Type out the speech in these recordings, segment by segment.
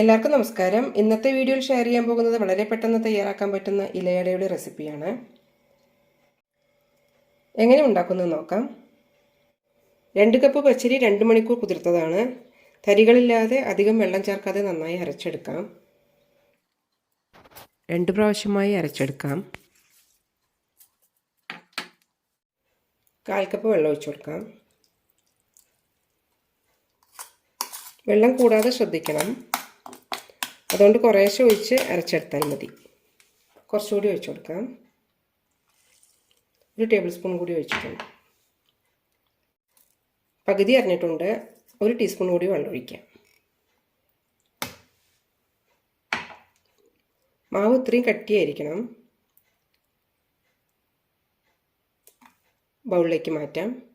എല്ലാവർക്കും നമസ്കാരം. ഇന്നത്തെ വീഡിയോയിൽ ഷെയർ ചെയ്യാൻ പോകുന്നത് വളരെ പെട്ടെന്ന് തയ്യാറാക്കാൻ പറ്റുന്ന ഇലയടയുടെ റെസിപ്പിയാണ്. എങ്ങനെ ഉണ്ടാക്കുന്നത് നോക്കാം. രണ്ട് കപ്പ് പച്ചരി രണ്ട് മണിക്കൂർ കുതിർത്തതാണ്. തരികളില്ലാതെ അധികം വെള്ളം ചേർക്കാതെ നന്നായി അരച്ചെടുക്കാം. രണ്ട് പ്രാവശ്യമായി അരച്ചെടുക്കാം. കാൽ കപ്പ് വെള്ളം ഒഴിച്ചു കൊടുക്കാം. വെള്ളം കൂടാതെ ശ്രദ്ധിക്കണം. അതുകൊണ്ട് കുറേശ്ശെ ഒഴിച്ച് അരച്ചെടുത്താൽ മതി. കുറച്ചുകൂടി ഒഴിച്ചു കൊടുക്കാം. ഒരു ടേബിൾ സ്പൂൺ കൂടി ഒഴിച്ചിട്ടുണ്ട്. പകുതി അരിഞ്ഞിട്ടുണ്ട്. ഒരു ടീസ്പൂൺ കൂടി വെള്ളം ഒഴിക്കാം മാവ് ഇത്രയും കട്ടിയായിരിക്കണം. ബൗളിലേക്ക് മാറ്റാം.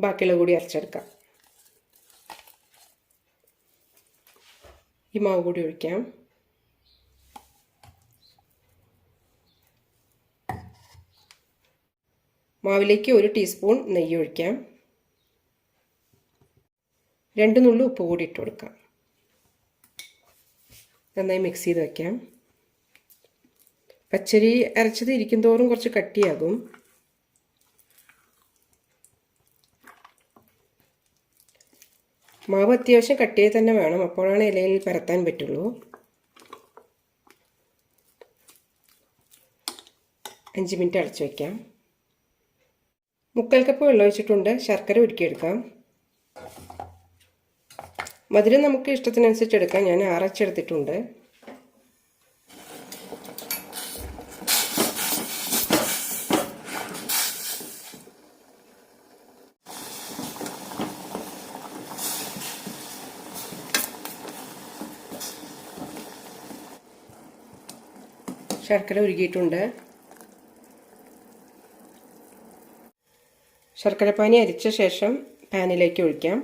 ബാക്കിയുള്ള കൂടി അരച്ചെടുക്കാം. ഈ മാവ് കൂടി ഒഴിക്കാം. മാവിലേക്ക് ഒരു ടീസ്പൂൺ നെയ്യ് ഒഴിക്കാം. രണ്ട് നുള്ളു ഉപ്പ് കൂടി ഇട്ട് കൊടുക്കാം. നന്നായി മിക്സ് ചെയ്ത് വയ്ക്കാം പച്ചരി അരച്ചത് ഇരിക്കും തോറും കുറച്ച് കട്ടിയാകും. മാവ് അത്യാവശ്യം കട്ടിയെ തന്നെ വേണം. അപ്പോഴാണ് ഇലയിൽ പരത്താൻ പറ്റുള്ളൂ. അഞ്ച് മിനിറ്റ് അടച്ചു വയ്ക്കാം മുക്കാൽ കപ്പ് വെള്ളം ഒഴിച്ചിട്ടുണ്ട്. ശർക്കര ഉരുക്കിയെടുക്കാം. മധുരം നമുക്ക് ഇഷ്ടത്തിനനുസരിച്ച് എടുക്കാം. ഞാൻ ആറച്ചെടുത്തിട്ടുണ്ട്. ശർക്കര ഉരുകിയിട്ടുണ്ട്. ശർക്കരപ്പാനി അരിച്ച ശേഷം പാനിലേക്ക് ഒഴിക്കാം.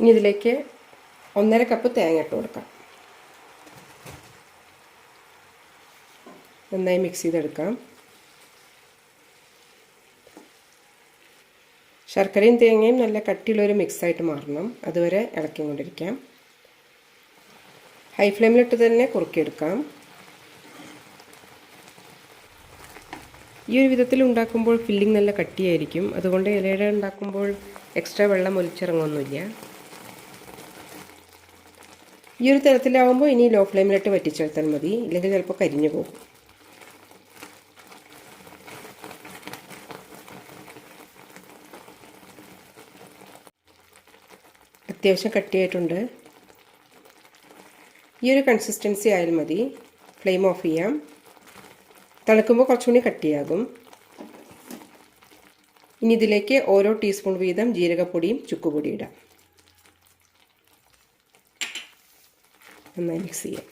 ഇനി ഇതിലേക്ക് ഒന്നര കപ്പ് തേങ്ങ ഇട്ട് കൊടുക്കാം. നന്നായി മിക്സ് ചെയ്തെടുക്കാം. ശർക്കരയും തേങ്ങയും നല്ല കട്ടിയുള്ളൊരു മിക്സായിട്ട് മാറണം. അതുവരെ ഇളക്കിക്കൊണ്ടിരിക്കാം. ഹൈ ഫ്ലെയിമിലിട്ട് തന്നെ കുറുക്കിയെടുക്കാം. ഈ ഒരു വിധത്തിൽ ഉണ്ടാക്കുമ്പോൾ ഫില്ലിംഗ് നല്ല കട്ടിയായിരിക്കും. അതുകൊണ്ട് ഇലയുടെ ഉണ്ടാക്കുമ്പോൾ എക്സ്ട്രാ വെള്ളം ഒലിച്ചിറങ്ങൊന്നുമില്ല ഈ ഒരു തരത്തിലാവുമ്പോൾ ഇനി ലോ ഫ്ലെയിമിലിട്ട് വറ്റിച്ചെടുത്താൽ മതി. ഇല്ലെങ്കിൽ ചിലപ്പോൾ കരിഞ്ഞു പോകും. അത്യാവശ്യം കട്ടിയായിട്ടുണ്ട്. ഈ ഒരു കൺസിസ്റ്റൻസി ആയാൽ മതി. ഫ്ലെയിം ഓഫ് ചെയ്യാം. തിളക്കുമ്പോൾ കുറച്ചുകൂടി കട്ടിയാകും. ഇനി ഇതിലേക്ക് ഓരോ ടീസ്പൂൺ വീതം ജീരകപ്പൊടിയും ചുക്കുപൊടിയും ഇടാം. നന്നായി മിക്സ് ചെയ്യാം.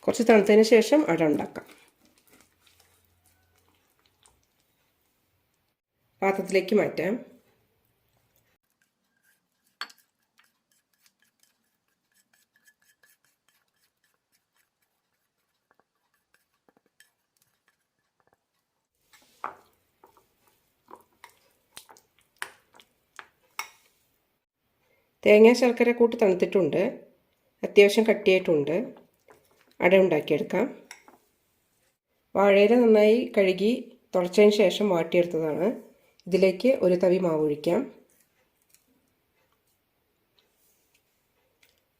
കുറച്ച് തണുത്തതിന് ശേഷം അട ഉണ്ടാക്കാം. പാത്രത്തിലേക്ക് മാറ്റാം. തേങ്ങ ശർക്കര കൂട്ട് തണുത്തിട്ടുണ്ട്. അത്യാവശ്യം കട്ടിയായിട്ടുണ്ട്. അട ഉണ്ടാക്കിയെടുക്കാം. വാഴയില നന്നായി കഴുകി തുളച്ചതിന് ശേഷം വാട്ടിയെടുത്തതാണ്. ഇതിലേക്ക് ഒരു തവി മാവ് ഒഴിക്കാം.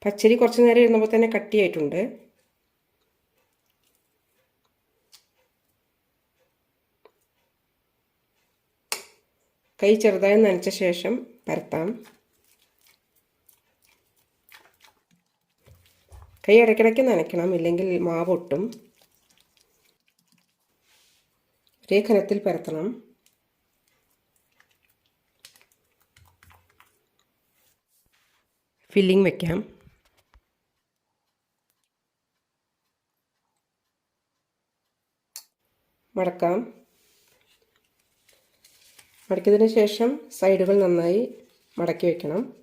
പച്ചരി കുറച്ച് നേരം ഇരുന്നപ്പോൾ തന്നെ കട്ടിയായിട്ടുണ്ട്. കൈ ചെറുതായി നനച്ച ശേഷം പരത്താം. കൈ ഇടയ്ക്കിടയ്ക്ക് നനയ്ക്കണം ഇല്ലെങ്കിൽ മാവ് ഒട്ടും. ഒരേ കനത്തിൽ പരത്തണം. ഫില്ലിംഗ് വെക്കാം. മടക്കാം. മടക്കിയതിന് ശേഷം സൈഡുകൾ നന്നായി മടക്കി വയ്ക്കണം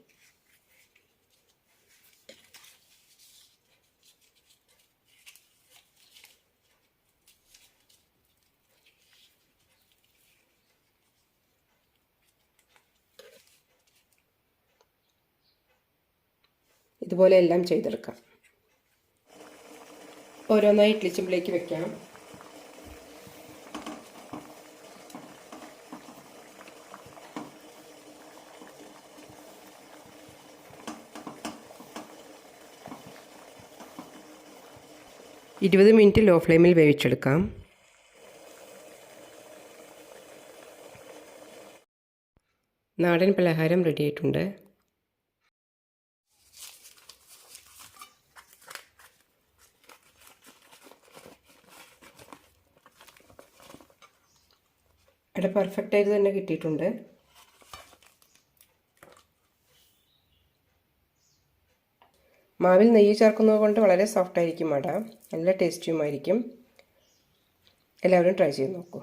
ഇതുപോലെ എല്ലാം ചെയ്തെടുക്കാം. ഓരോന്നായി ഇഡ്ലി ചുമ്പിലേക്ക് വെക്കാം ഇരുപത് മിനിറ്റ് ലോ ഫ്ലെയിമിൽ വേവിച്ചെടുക്കാം. നാടൻ പലഹാരം റെഡി ഇവിടെ പെർഫെക്റ്റ് ആയിട്ട് തന്നെ കിട്ടിയിട്ടുണ്ട്. മാവിൽ നെയ്യ് ചേർക്കുന്നത് കൊണ്ട് വളരെ സോഫ്റ്റ് ആയിരിക്കും അട നല്ല ടേസ്റ്റിയുമായിരിക്കും എല്ലാവരും ട്രൈ ചെയ്ത് നോക്കൂ.